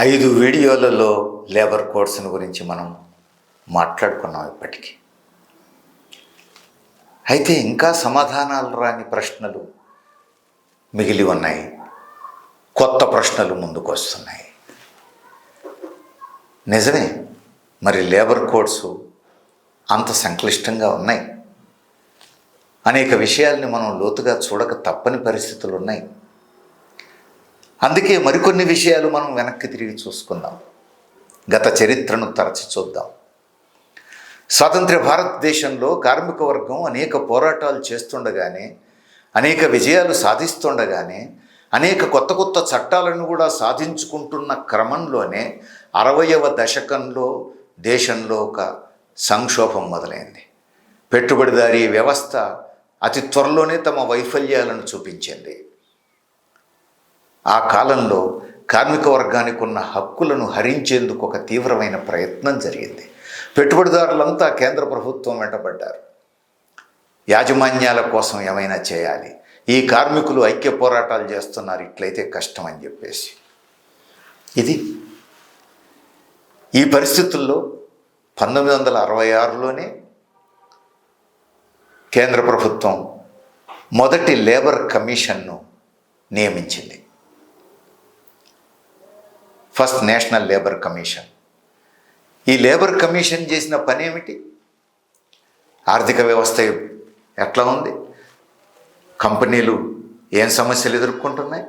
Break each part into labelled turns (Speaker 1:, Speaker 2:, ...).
Speaker 1: ఐదు వీడియోలలో లేబర్ కోడ్స్ని గురించి మనం మాట్లాడుకున్నాం ఇప్పటికీ. అయితే ఇంకా సమాధానాలు రాని ప్రశ్నలు మిగిలి ఉన్నాయి. కొత్త ప్రశ్నలు ముందుకు వస్తున్నాయి. నిజమే మరి లేబర్ కోడ్స్ అంత సంక్లిష్టంగా ఉన్నాయి. అనేక విషయాల్ని మనం లోతుగా చూడక తప్పని పరిస్థితులు ఉన్నాయి. అందుకే మరికొన్ని విషయాలు మనం వెనక్కి తిరిగి చూసుకుందాం. గత చరిత్రను తరచి చూద్దాం. స్వాతంత్ర భారతదేశంలో కార్మిక వర్గం అనేక పోరాటాలు చేస్తుండగానే అనేక విజయాలు సాధిస్తుండగానే అనేక కొత్త కొత్త చట్టాలను కూడా సాధించుకుంటున్న క్రమంలోనే అరవయవ దశకంలో దేశంలో ఒక సంక్షోభం మొదలైంది. పెట్టుబడిదారీ వ్యవస్థ అతి త్వరలోనే తమ వైఫల్యాలను చూపించింది. ఆ కాలంలో కార్మిక వర్గానికి ఉన్న హక్కులను హరించేందుకు ఒక తీవ్రమైన ప్రయత్నం జరిగింది. పెట్టుబడిదారులంతా కేంద్ర ప్రభుత్వం వెంటబడ్డారు. యాజమాన్యాల కోసం ఏమైనా చేయాలి? ఈ కార్మికులు ఐక్య పోరాటాలు చేస్తున్నారు ఇట్లయితే కష్టం అని చెప్పేసి. ఇది ఈ పరిస్థితుల్లో పంతొమ్మిది వందల అరవై ఆరులోనే కేంద్ర ప్రభుత్వం మొదటి లేబర్ కమిషన్ను నియమించింది. First national labour commission. ఈ లేబర్ కమిషన్ చేసిన పని ఏమిటి ఆర్థిక వ్యవస్థ ఎట్లా ఉంది? కంపెనీలు ఏం సమస్యలు ఎదుర్కొంటున్నాయి?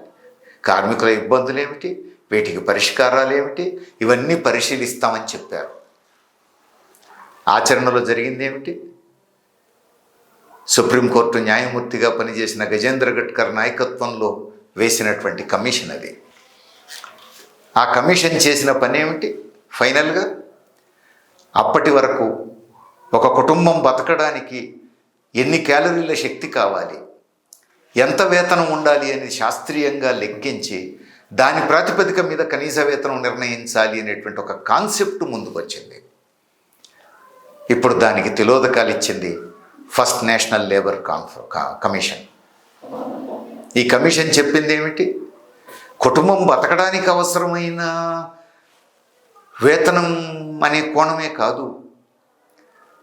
Speaker 1: కార్మికుల ఇబ్బందులు ఏమిటి? వీటికి పరిష్కారాలు ఏమిటి? ఇవన్నీ పరిశీలిస్తామని చెప్పారు. ఆచరణలో జరిగింది ఏమిటి? సుప్రీంకోర్టు న్యాయమూర్తిగా పనిచేసిన గజేంద్ర గడ్కర్ నాయకత్వంలో వేసినటువంటి కమిషన్ అది. ఆ కమిషన్ చేసిన పని ఏమిటి ఫైనల్గా అప్పటి వరకు ఒక కుటుంబం బతకడానికి ఎన్ని క్యాలరీల శక్తి కావాలి? ఎంత వేతనం ఉండాలి అని శాస్త్రీయంగా లెక్కించి దాని ప్రాతిపదిక మీద కనీస వేతనం నిర్ణయించాలి అనేటువంటి ఒక కాన్సెప్ట్ ముందుకు వచ్చింది. ఇప్పుడు దానికి తిలోదకాలు ఇచ్చింది ఫస్ట్ నేషనల్ లేబర్ కాన్ఫ కమిషన్. ఈ కమిషన్ చెప్పింది ఏమిటి కుటుంబం బతకడానికి అవసరమైన వేతనం అనే కోణమే కాదు.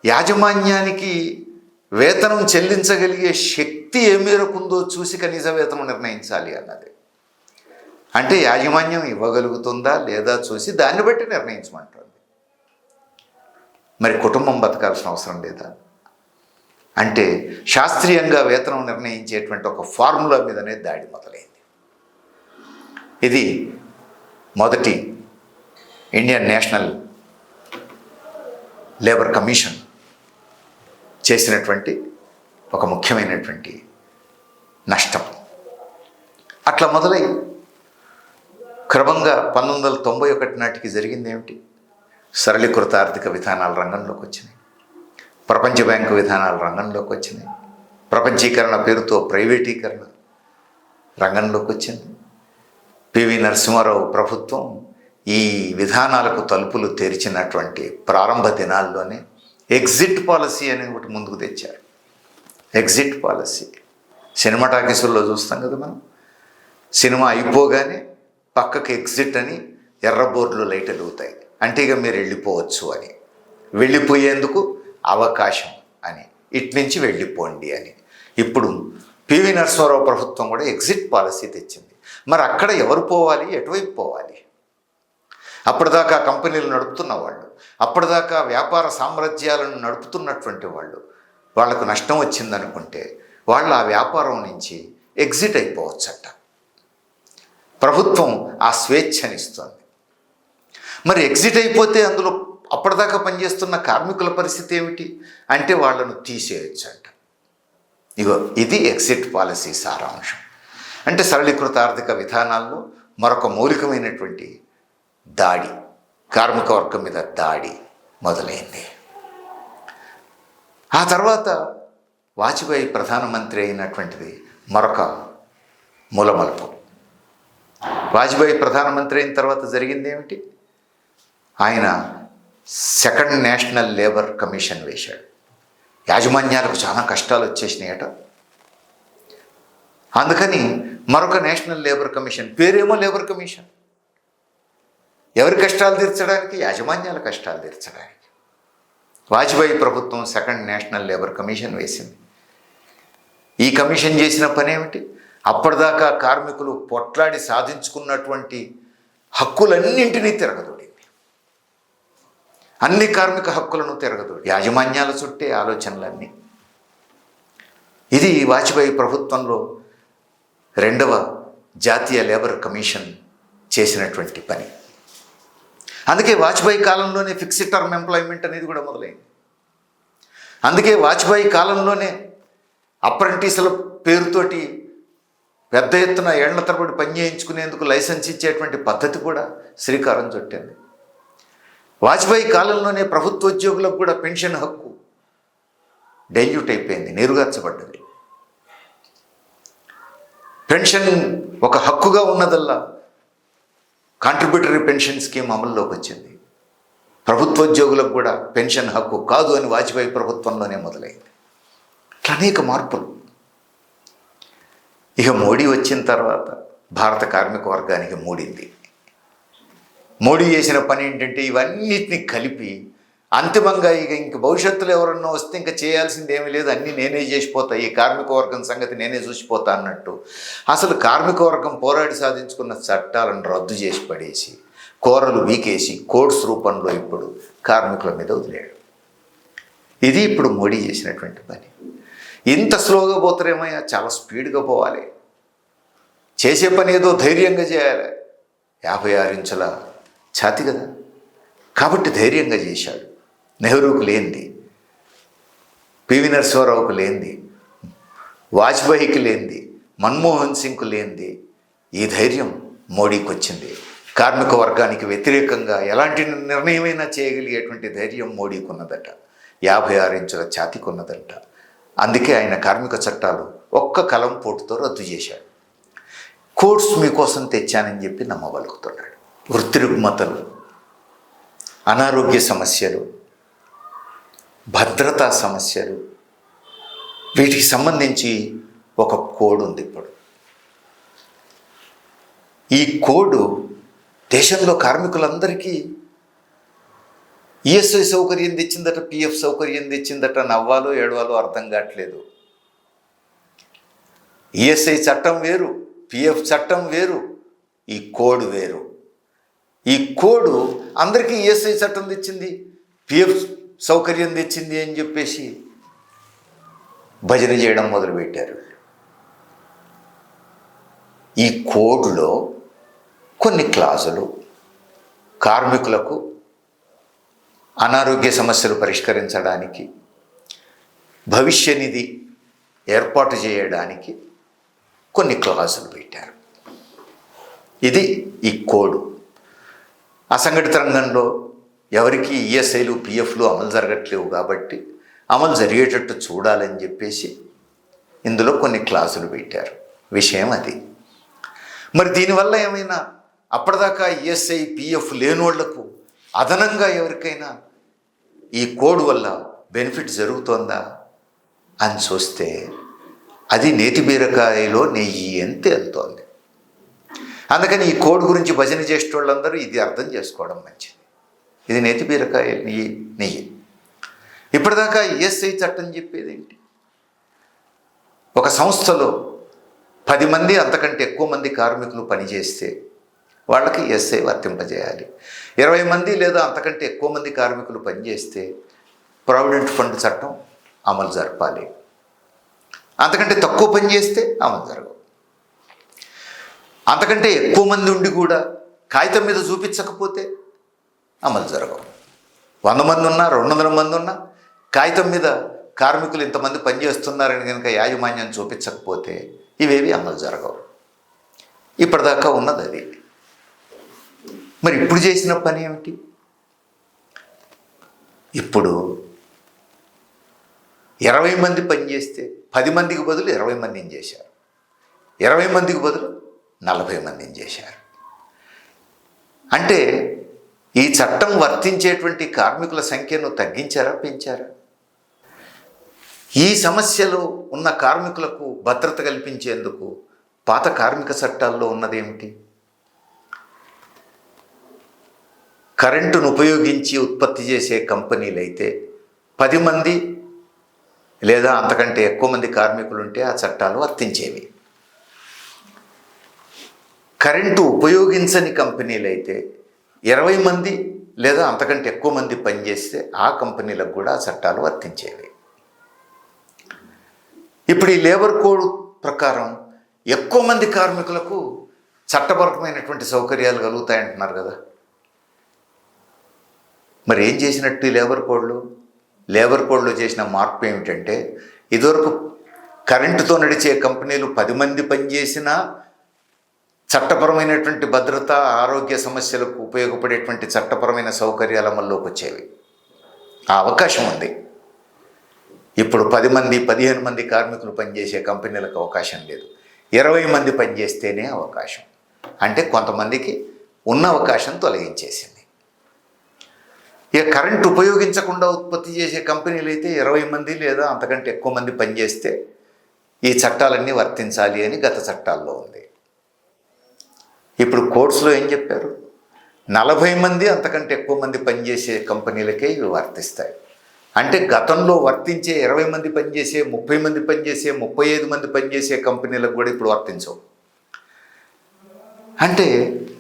Speaker 1: యాజమాన్యానికి వేతనం చెల్లించగలిగే శక్తి ఏ మేరకు ఉందో చూసి కనీస వేతనం నిర్ణయించాలి అన్నది. అంటే యాజమాన్యం ఇవ్వగలుగుతుందా లేదా చూసి దాన్ని బట్టి నిర్ణయించమంటుంది. మరి కుటుంబం బతకాల్సిన అవసరం లేదా? అంటే శాస్త్రీయంగా వేతనం నిర్ణయించేటువంటి ఒక ఫార్ములా మీదనే దాడి మొదలైంది. ఇది మొదటి ఇండియన్ నేషనల్ లేబర్ కమిషన్ చేసినటువంటి ఒక ముఖ్యమైనటువంటి నష్టం. అట్లా మొదలై క్రమంగా పంతొమ్మిది వందల తొంభై ఒకటి నాటికి జరిగింది ఏమిటి? సరళీకృత ఆర్థిక విధానాలు రంగంలోకి వచ్చినాయి. ప్రపంచ బ్యాంకు విధానాలు రంగంలోకి వచ్చినాయి. ప్రపంచీకరణ పేరుతో ప్రైవేటీకరణ రంగంలోకి వచ్చింది. పివి నరసింహారావు ప్రభుత్వం ఈ విధానాలకు తలుపులు తెరిచినటువంటి ప్రారంభ దినాల్లోనే ఎగ్జిట్ పాలసీ అని ఒకటి ముందుకు తెచ్చారు. Exit policy. సినిమా టాకీసుల్లో చూస్తాం కదా మనం. సినిమా అయిపోగానే పక్కకి ఎగ్జిట్ అని ఎర్ర బోర్డులు లైట్ వెలుగుతాయి. అంటే ఇక మీరు వెళ్ళిపోవచ్చు అని. వెళ్ళిపోయేందుకు అవకాశం అని. ఇటు నుంచి వెళ్ళిపోండి అని. ఇప్పుడు పివి నరసింహారావు ప్రభుత్వం కూడా ఎగ్జిట్ పాలసీ తెచ్చింది. మరి అక్కడ ఎవరు పోవాలి? ఎటువైపు పోవాలి? అప్పటిదాకా కంపెనీలు నడుపుతున్న వాళ్ళు అప్పటిదాకా వ్యాపార సామ్రాజ్యాలను నడుపుతున్నటువంటి వాళ్ళు వాళ్ళకు నష్టం వచ్చిందనుకుంటే వాళ్ళు ఆ వ్యాపారం నుంచి ఎగ్జిట్ అయిపోవచ్చట. ప్రభుత్వం ఆ స్వేచ్ఛనిస్తుంది. మరి ఎగ్జిట్ అయిపోతే అందులో అప్పటిదాకా పనిచేస్తున్న కార్మికుల పరిస్థితి ఏమిటి? అంటే వాళ్ళను తీసేయొచ్చంట. ఇగో ఇది ఎగ్జిట్ పాలసీ సారాంశం. అంటే సరళీకృత ఆర్థిక విధానాల్లో మరొక మౌలికమైనటువంటి దాడి కార్మిక వర్గం మీద దాడి మొదలైంది. ఆ తర్వాత వాజ్పేయి ప్రధానమంత్రి అయినటువంటిది మరొక మూలమలుపు. వాజ్పేయి ప్రధానమంత్రి అయిన తర్వాత జరిగింది ఏమిటి? ఆయన సెకండ్ నేషనల్ లేబర్ కమిషన్ వేశాడు. యాజమాన్యాలకు చాలా కష్టాలు వచ్చేసినాయట. అందుకని మరొక నేషనల్ లేబర్ కమిషన్ పేరేమో లేబర్ కమిషన్. ఎవరి కష్టాలు తీర్చడానికి? యాజమాన్యాల కష్టాలు తీర్చడానికి. వాజ్పేయి ప్రభుత్వం సెకండ్ నేషనల్ లేబర్ కమిషన్ వేసింది. ఈ కమిషన్ చేసిన పని ఏమిటి? అప్పటిదాకా కార్మికులు పొట్లాడి సాధించుకున్నటువంటి హక్కులన్నింటినీ తిరగదోడింది. అన్ని కార్మిక హక్కులను తిరగదోడి యాజమాన్యాల చుట్టే ఆలోచనలన్నీ. ఇది వాజ్పేయి ప్రభుత్వంలో రెండవ జాతీయ లేబర్ కమిషన్ చేసినటువంటి పని. అందుకే వాజ్పేయి కాలంలోనే ఫిక్స్డ్ టర్మ్ ఎంప్లాయ్మెంట్ అనేది కూడా మొదలైంది. అందుకే వాజ్పేయి కాలంలోనే అప్రెంటిస్ల పేరుతోటి పెద్ద ఎత్తున ఏళ్ళ తరబడి పని చేయించుకునేందుకు లైసెన్స్ ఇచ్చేటువంటి పద్ధతి కూడా శ్రీకారం చుట్టింది. వాజ్పేయి కాలంలోనే ప్రభుత్వ ఉద్యోగులకు కూడా పెన్షన్ హక్కు డైల్యూట్ అయిపోయింది నీరుగార్చబడ్డది పెన్షన్ ఒక హక్కుగా ఉన్నదల్లా కాంట్రిబ్యూటరీ పెన్షన్ స్కీమ్ అమల్లోకి వచ్చింది. ప్రభుత్వోద్యోగులకు కూడా పెన్షన్ హక్కు కాదు అని వాజ్పేయి ప్రభుత్వంలోనే మొదలైంది. ఇట్లా అనేక మార్పులు. ఇక మోడీ వచ్చిన తర్వాత భారత కార్మిక వర్గానికి మూడింది. మోడీ చేసిన పని ఏంటంటే ఇవన్నిటిని కలిపి అంతిమంగా ఇక ఇంక భవిష్యత్తులో ఎవరన్నా వస్తే ఇంకా చేయాల్సింది ఏమీ లేదు. అన్నీ నేనే చేసిపోతా. ఈ కార్మిక వర్గం సంగతి నేనే చూసిపోతా అన్నట్టు. అసలు కార్మిక వర్గం పోరాడి సాధించుకున్న చట్టాలను రద్దు చేసి పడేసి కూరలు వీకేసి కోడ్స్ రూపంలో ఇప్పుడు కార్మికుల మీద వదిలేడు ఇది ఇప్పుడు మోడీ చేసినటువంటి పని. ఇంత స్లోగా పోతారేమయ్యా? చాలా స్పీడ్గా పోవాలి. చేసే పని ఏదో ధైర్యంగా చేయాలి. యాభై ఆరు ఇంచుల ఛాతి కదా. కాబట్టి ధైర్యంగా చేశాడు. నెహ్రూకు లేనిది పివి నరసింహారావుకు లేనిది వాజ్పేయికి లేనిది మన్మోహన్ సింగ్కు లేనిది ఈ ధైర్యం మోడీకి వచ్చింది. కార్మిక వర్గానికి వ్యతిరేకంగా ఎలాంటి నిర్ణయమైనా చేయగలిగేటువంటి ధైర్యం మోడీకి ఉన్నదట. యాభై ఆరు ఇంచుల ఛాతీకి ఉన్నదట అందుకే ఆయన కార్మిక చట్టాలు ఒక్క కలం పోటుతో రద్దు చేశాడు. కోర్స్ మీకోసం తెచ్చానని చెప్పి నమ్మబలుకుతున్నాడు. వృత్తి రుగ్మతలు అనారోగ్య సమస్యలు భద్రతా సమస్యలు. వీటికి సంబంధించి ఒక కోడ్ ఉంది ఇప్పుడు. ఈ కోడ్ దేశంలో కార్మికులందరికీ ఈఎస్ఐ సౌకర్యం తెచ్చిందట పిఎఫ్ సౌకర్యం తెచ్చిందట నవ్వాలో ఏడవాలో అర్థం కావట్లేదు. ఈఎస్ఐ చట్టం వేరు పిఎఫ్ చట్టం వేరు ఈ కోడ్ వేరు. ఈ కోడ్ అందరికీ ఈఎస్ఐ చట్టం తెచ్చింది పిఎఫ్ సౌకర్యం తెచ్చింది అని చెప్పేసి భజన చేయడం మొదలుపెట్టారు. ఈ కోడ్లో కొన్ని క్లాజులు కార్మికులకు అనారోగ్య సమస్యలు పరిష్కరించడానికి భవిష్య నిధి ఏర్పాటు చేయడానికి కొన్ని క్లాజులు పెట్టారు. ఇది ఈ కోడ్. అసంఘటిత రంగంలో ఎవరికి ఈఎస్ఐలు పిఎఫ్లు అమలు జరగట్లేవు కాబట్టి అమలు జరిగేటట్టు చూడాలని చెప్పేసి ఇందులో కొన్ని క్లాసులు పెట్టారు. విషయం అది. మరి దీనివల్ల ఏమైనా అప్పటిదాకా ఈఎస్ఐ పిఎఫ్ లేనోళ్ళకు అదనంగా ఎవరికైనా ఈ కోడ్ వల్ల బెనిఫిట్ జరుగుతోందా అని చూస్తే అది నేతి బీరకాయలో నెయ్యి అని తేలుతోంది. అందుకని ఈ కోడ్ గురించి భజన చేసేటోళ్ళందరూ ఇది అర్థం చేసుకోవడం మంచిది. ఇది నేతి బీరకాయ నెయ్యి నెయ్యి. ఇప్పటిదాకా ఈఎస్ఐ చట్టం చెప్పేది ఏంటి ఒక సంస్థలో పది మంది అంతకంటే ఎక్కువ మంది కార్మికులు పనిచేస్తే వాళ్ళకి ఎస్ఐ వర్తింపజేయాలి. ఇరవై మంది లేదా అంతకంటే ఎక్కువ మంది కార్మికులు పనిచేస్తే ప్రావిడెంట్ ఫండ్ చట్టం అమలు జరపాలి. అంతకంటే తక్కువ పని చేస్తే అమలు జరగవు. అంతకంటే ఎక్కువ మంది ఉండి కూడా కాగితం మీద చూపించకపోతే అమలు జరగవు. వంద మంది ఉన్నా రెండు వందల మంది ఉన్నా కాగితం మీద కార్మికులు ఇంతమంది పనిచేస్తున్నారని కనుక యాజమాన్యం చూపించకపోతే ఇవేవి అమలు జరగవు. ఇప్పటిదాకా ఉన్నది అది. మరి ఇప్పుడు చేసిన పని ఏమిటి? ఇప్పుడు ఇరవై మంది పనిచేస్తే పది మందికి బదులు ఇరవై మందిని చేశారు? ఇరవై మందికి బదులు నలభై మందిని చేశారు? అంటే ఈ చట్టం వర్తించేటువంటి కార్మికుల సంఖ్యను తగ్గించారా పెంచారా? ఈ సమస్యలో ఉన్న కార్మికులకు భద్రత కల్పించేందుకు పాత కార్మిక చట్టాల్లో ఉన్నదేమిటి? కరెంటును ఉపయోగించి ఉత్పత్తి చేసే కంపెనీలు అయితే పది మంది లేదా అంతకంటే ఎక్కువ మంది కార్మికులు ఉంటే ఆ చట్టాలు వర్తించేవి. కరెంటు ఉపయోగించని కంపెనీలు అయితే ఇరవై మంది లేదా అంతకంటే ఎక్కువ మంది పనిచేస్తే ఆ కంపెనీలకు కూడా చట్టాలు వర్తించేవి. ఇప్పుడు ఈ లేబర్ కోడ్ ప్రకారం ఎక్కువ మంది కార్మికులకు చట్టపరమైనటువంటి సౌకర్యాలు కలుగుతాయంటున్నారు కదా. మరి ఏం చేసినట్టు ఈ లేబర్ కోడ్లు? లేబర్ కోడ్లో చేసిన మార్పు ఏమిటంటే ఇదివరకు కరెంటుతో నడిచే కంపెనీలు పది మంది పనిచేసినా చట్టపరమైనటువంటి భద్రత ఆరోగ్య సమస్యలకు ఉపయోగపడేటువంటి చట్టపరమైన సౌకర్యాల అమల్లోకి వచ్చేవి. ఆ అవకాశం ఉంది. ఇప్పుడు పది మంది పదిహేను మంది కార్మికులు పనిచేసే కంపెనీలకు అవకాశం లేదు. ఇరవై మంది పనిచేస్తేనే అవకాశం. అంటే కొంతమందికి ఉన్న అవకాశం తొలగించేసింది. ఇక కరెంట్ ఉపయోగించకుండా ఉత్పత్తి చేసే కంపెనీలు అయితే ఇరవై మంది లేదా అంతకంటే ఎక్కువ మంది పనిచేస్తే ఈ చట్టాలన్నీ వర్తించాలి అని గత చట్టాల్లో ఉంది. ఇప్పుడు కోర్సులో ఏం చెప్పారు? నలభై మంది అంతకంటే ఎక్కువ మంది పనిచేసే కంపెనీలకే ఇవి వర్తిస్తాయి. అంటే గతంలో వర్తించే ఇరవై మంది పనిచేసే ముప్పై మంది పనిచేసే ముప్పై ఐదు మంది పనిచేసే కంపెనీలకు కూడా ఇప్పుడు వర్తించవు. అంటే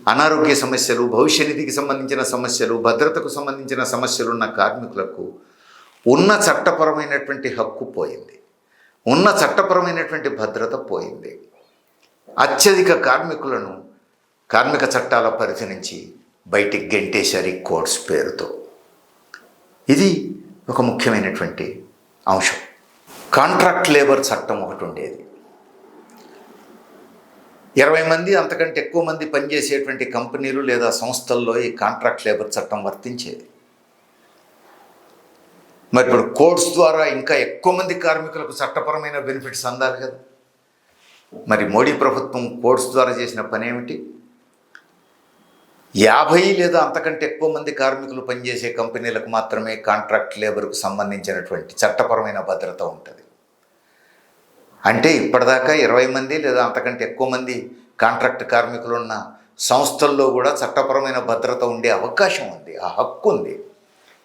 Speaker 1: అనారోగ్య సమస్యలు భవిష్య నిధికి సంబంధించిన సమస్యలు భద్రతకు సంబంధించిన సమస్యలు ఉన్న కార్మికులకు ఉన్న చట్టపరమైనటువంటి హక్కు పోయింది. ఉన్న చట్టపరమైనటువంటి భద్రత పోయింది. అత్యధిక కార్మికులను కార్మిక చట్టాల పరిధి నుంచి బయటికి గెంటేశారు ఈ కోడ్స్ పేరుతో. ఇది ఒక ముఖ్యమైనటువంటి అంశం. కాంట్రాక్ట్ లేబర్ చట్టం ఒకటి ఉండేది. ఇరవై మంది అంతకంటే ఎక్కువ మంది పనిచేసేటువంటి కంపెనీలు లేదా సంస్థల్లో ఈ కాంట్రాక్ట్ లేబర్ చట్టం వర్తించేది. మరి ఇప్పుడు కోడ్స్ ద్వారా ఇంకా ఎక్కువ మంది కార్మికులకు చట్టపరమైన బెనిఫిట్స్ అందాలి కదా. మరి మోడీ ప్రభుత్వం కోడ్స్ ద్వారా చేసిన పని ఏమిటి యాభై లేదా అంతకంటే ఎక్కువ మంది కార్మికులు పనిచేసే కంపెనీలకు మాత్రమే కాంట్రాక్ట్ లేబర్కు సంబంధించినటువంటి చట్టపరమైన భద్రత ఉంటుంది. అంటే ఇప్పటిదాకా ఇరవై మంది లేదా అంతకంటే ఎక్కువ మంది కాంట్రాక్ట్ కార్మికులు ఉన్న సంస్థల్లో కూడా చట్టపరమైన భద్రత ఉండే అవకాశం ఉంది ఆ హక్కు ఉంది.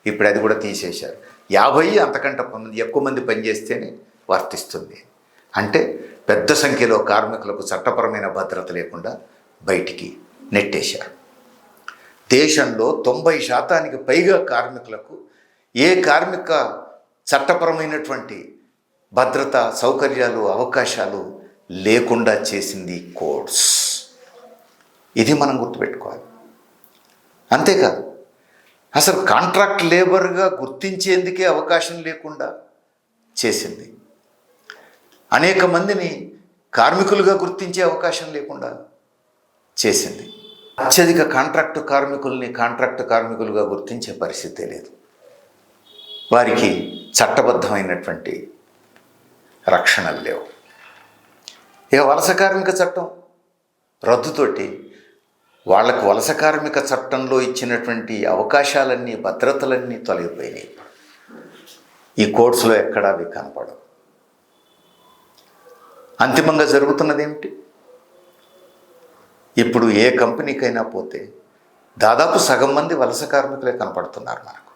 Speaker 1: ఇప్పుడు అది కూడా తీసేశారు. యాభై అంతకంటే మంది ఎక్కువ మంది పనిచేస్తేనే వర్తిస్తుంది. అంటే పెద్ద సంఖ్యలో కార్మికులకు చట్టపరమైన భద్రత లేకుండా బయటికి నెట్టేశారు. దేశంలో తొంభై శాతానికి పైగా కార్మికులకు ఏ కార్మిక చట్టపరమైనటువంటి భద్రత సౌకర్యాలు అవకాశాలు లేకుండా చేసింది కోడ్స్. ఇది మనం గుర్తుపెట్టుకోవాలి. అంతేకాదు అసలు కాంట్రాక్ట్ లేబర్గా గుర్తించేందుకే అవకాశం లేకుండా చేసింది. అనేక మందిని కార్మికులుగా గుర్తించే అవకాశం లేకుండా చేసింది. అత్యధిక కాంట్రాక్టు కార్మికుల్ని కాంట్రాక్టు కార్మికులుగా గుర్తించే పరిస్థితి లేదు. వారికి చట్టబద్ధమైనటువంటి రక్షణలు లేవు. ఇక వలస కార్మిక చట్టం రద్దుతోటి వాళ్ళకు వలస కార్మిక చట్టంలో ఇచ్చినటువంటి అవకాశాలన్నీ భద్రతలన్నీ తొలగిపోయినాయి. ఈ కోర్సులో ఎక్కడా అవి కనపడవు. అంతిమంగా జరుగుతున్నది ఏమిటి ఇప్పుడు ఏ కంపెనీకైనా పోతే దాదాపు సగం మంది వలస కార్మికులే కనపడుతున్నారు మనకు.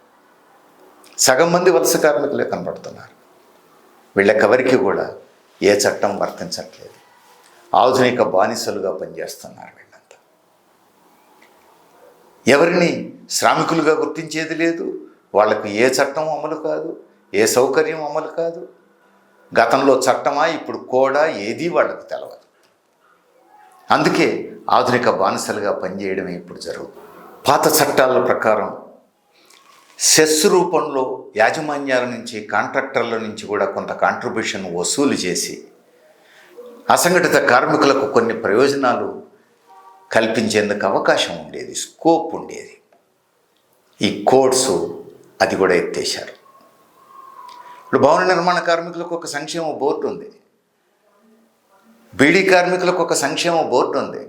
Speaker 1: సగం మంది వలస కార్మికులే కనపడుతున్నారు. వీళ్ళకెవరికి కూడా ఏ చట్టం వర్తించట్లేదు. ఆధునిక బానిసలుగా పనిచేస్తున్నారు వీళ్ళంతా. ఎవరిని శ్రామికులుగా గుర్తించేది లేదు. వాళ్ళకు ఏ చట్టం అమలు కాదు ఏ సౌకర్యం అమలు కాదు. గతంలో చట్టమా ఇప్పుడు కూడా ఏది వాళ్ళకు తెలవదు. అందుకే ఆధునిక బానిసలుగా పనిచేయడమే ఇప్పుడు జరుగుతుంది పాత చట్టాల ప్రకారం సెస్ రూపంలో యాజమాన్యాల నుంచి కాంట్రాక్టర్ల నుంచి కూడా కొంత కాంట్రిబ్యూషన్ వసూలు చేసి అసంఘటిత కార్మికులకు కొన్ని ప్రయోజనాలు కల్పించేందుకు అవకాశం ఉండేది స్కోప్ ఉండేది. ఈ కోడ్సు అది కూడా ఎత్తేశారు. ఇప్పుడు భవన నిర్మాణ కార్మికులకు ఒక సంక్షేమ బోర్డు ఉంది. బీడీ కార్మికులకు ఒక సంక్షేమ బోర్డు ఉంది.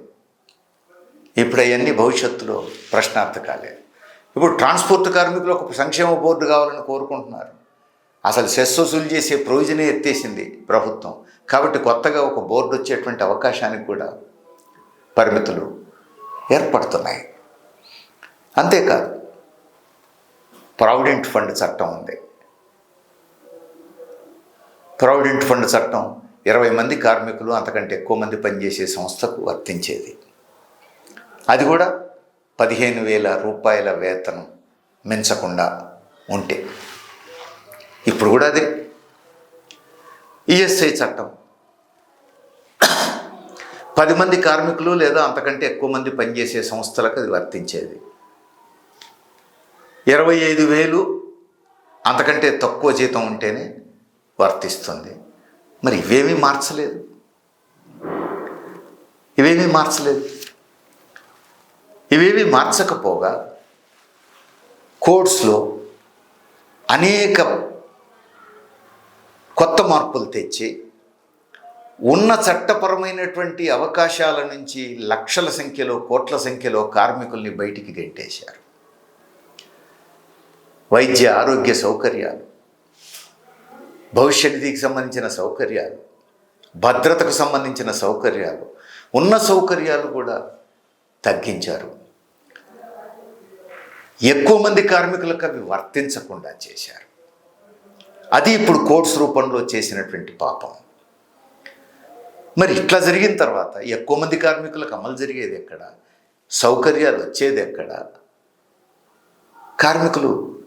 Speaker 1: ఇప్పుడు అవన్నీ భవిష్యత్తులో ప్రశ్నార్థకాలే. ఇప్పుడు ట్రాన్స్పోర్ట్ కార్మికులు ఒక సంక్షేమ బోర్డు కావాలని కోరుకుంటున్నారు. అసలు సెస్ వసూలు చేసే ప్రొవిజనే ఎత్తేసింది ప్రభుత్వం. కాబట్టి కొత్తగా ఒక బోర్డు వచ్చేటువంటి అవకాశానికి కూడా పరిమితులు ఏర్పడుతున్నాయి. అంతేకాదు ప్రావిడెంట్ ఫండ్ చట్టం ఉంది. ప్రావిడెంట్ ఫండ్ చట్టం ఇరవై మంది కార్మికులు అంతకంటే ఎక్కువ మంది పనిచేసే సంస్థకు వర్తించేది. అది కూడా పదిహేను వేల రూపాయల వేతనం మించకుండా ఉంటే. ఇప్పుడు కూడా అదే. ఈఎస్ఐ చట్టం. పది మంది కార్మికులు లేదా అంతకంటే ఎక్కువ మంది పనిచేసే సంస్థలకు అది వర్తించేది. ఇరవై ఐదు వేలు అంతకంటే తక్కువ జీతం ఉంటేనే వర్తిస్తుంది. మరి ఇవేమీ మార్చలేదు. ఇవేమీ మార్చలేదు. ఇవేమీ మార్చకపోగా కోడ్స్లో అనేక కొత్త మార్పులు తెచ్చి ఉన్న చట్టపరమైనటువంటి అవకాశాల నుంచి లక్షల సంఖ్యలో కోట్ల సంఖ్యలో కార్మికుల్ని బయటికి గెంటేశారు. వైద్య ఆరోగ్య సౌకర్యాలు భవిష్యత్తుకి సంబంధించిన సౌకర్యాలు భద్రతకు సంబంధించిన సౌకర్యాలు ఉన్న సౌకర్యాలు కూడా తగ్గించారు. ఎక్కువ మంది కార్మికులకు అవి వర్తించకుండా చేశారు. అది ఇప్పుడు కోర్స్ రూపంలో చేసినటువంటి పాపం. మరి ఇట్లా జరిగిన తర్వాత ఎక్కువ మంది కార్మికులకు అమలు జరిగేది ఎక్కడ? సౌకర్యాలు వచ్చేది ఎక్కడ? కార్మికులు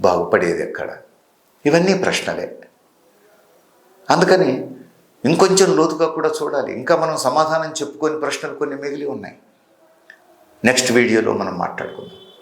Speaker 1: బాగుపడేది ఎక్కడ? ఇవన్నీ ప్రశ్నలే. అందుకని ఇంకొంచెం లోతుగా కూడా చూడాలి. ఇంకా మనం సమాధానం చెప్పుకొని ప్రశ్నలు కొన్ని మిగిలి ఉన్నాయి. నెక్స్ట్ వీడియోలో మనం మాట్లాడుకుందాం.